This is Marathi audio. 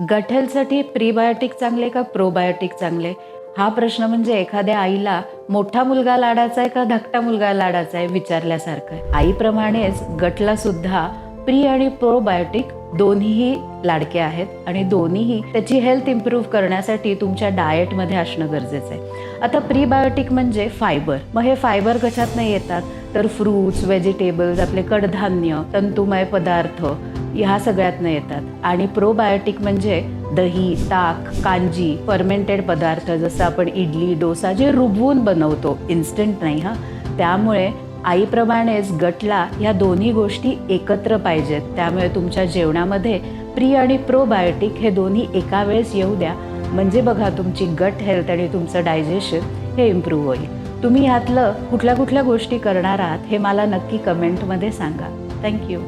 गठलसाठी प्रीबायोटिक चांगले का प्रोबायोटिक चांगले? हा प्रश्न म्हणजे एखाद्या आईला मोठा मुलगा लाडाचा आहे का धाकटा मुलगा लाडाचा आहे विचारल्यासारखं आहे. आईप्रमाणेच गटला सुद्धा प्री आणि प्रोबायोटिक दोन्हीही लाडके आहेत आणि दोन्हीही त्याची हेल्थ इम्प्रूव्ह करण्यासाठी तुमच्या डाएटमध्ये असणं गरजेचं आहे. आता प्रीबायोटिक म्हणजे फायबर मग हे फायबर कशात नाही येतात? तर फ्रूट्स व्हेजिटेबल्स आपले कडधान्य तंतुमय पदार्थ ह्या सगळ्यातनं येतात. आणि प्रोबायोटिक म्हणजे दही ताक कांजी फर्मेंटेड पदार्थ जसं आपण इडली डोसा जे रुबवून बनवतो इन्स्टंट नाही हां. त्यामुळे आईप्रमाणेच गटला ह्या दोन्ही गोष्टी एकत्र पाहिजेत. त्यामुळे तुमच्या जेवणामध्ये प्री आणि प्रोबायोटिक हे दोन्ही एका वेळेस येऊ द्या. म्हणजे बघा तुमची गट हेल्थ आणि तुमचं डायजेशन हे इम्प्रूव्ह होईल. तुम्ही ह्यातलं कुठल्या कुठल्या गोष्टी करणार आहात हे मला नक्की कमेंटमध्ये सांगा. थँक्यू